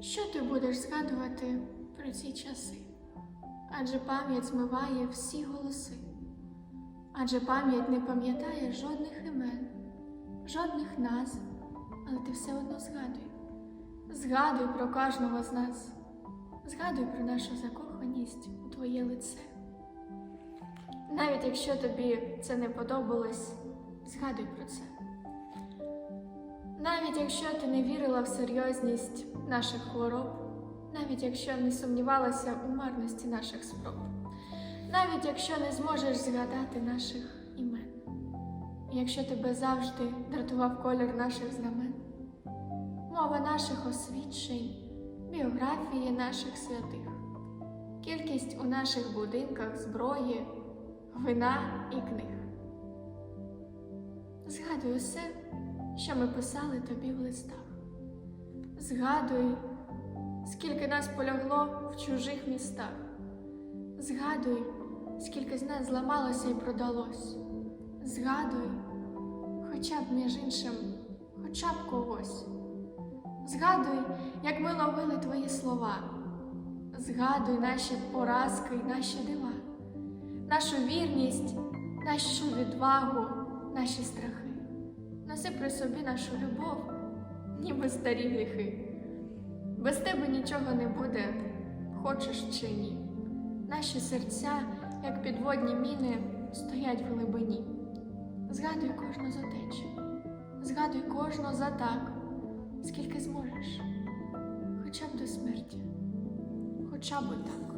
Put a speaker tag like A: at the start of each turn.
A: Що ти будеш згадувати про ці часи? Адже пам'ять змиває всі голоси, адже пам'ять не пам'ятає жодних імен, жодних назв, але ти все одно згадуй. Згадуй про кожного з нас, згадуй про нашу закоханість у твоє лице. Навіть якщо тобі це не подобалось, згадуй про це. Навіть якщо ти не вірила в серйозність наших хвороб, навіть якщо не сумнівалася у марності наших спроб, навіть якщо не зможеш згадати наших імен, якщо тебе завжди дратував колір наших знамен, мова наших освідчень, біографії наших святих, кількість у наших будинках зброї, вина і книг. Згадуй усе, що ми писали тобі в листах. Згадуй, скільки нас полягло в чужих містах. Згадуй, скільки з нас зламалося і продалось. Згадуй, хоча б між іншим, хоча б когось. Згадуй, як ми ловили твої слова. Згадуй наші поразки й наші дива, нашу вірність, нашу відвагу, наші страхи. Носи при собі нашу любов, ніби старі гріхи. Без тебе нічого не буде, хочеш чи ні. Наші серця, як підводні міни, стоять в глибині. Згадуй кожну затечу, згадуй кожну за так, скільки зможеш, хоча б до смерті, хоча б так.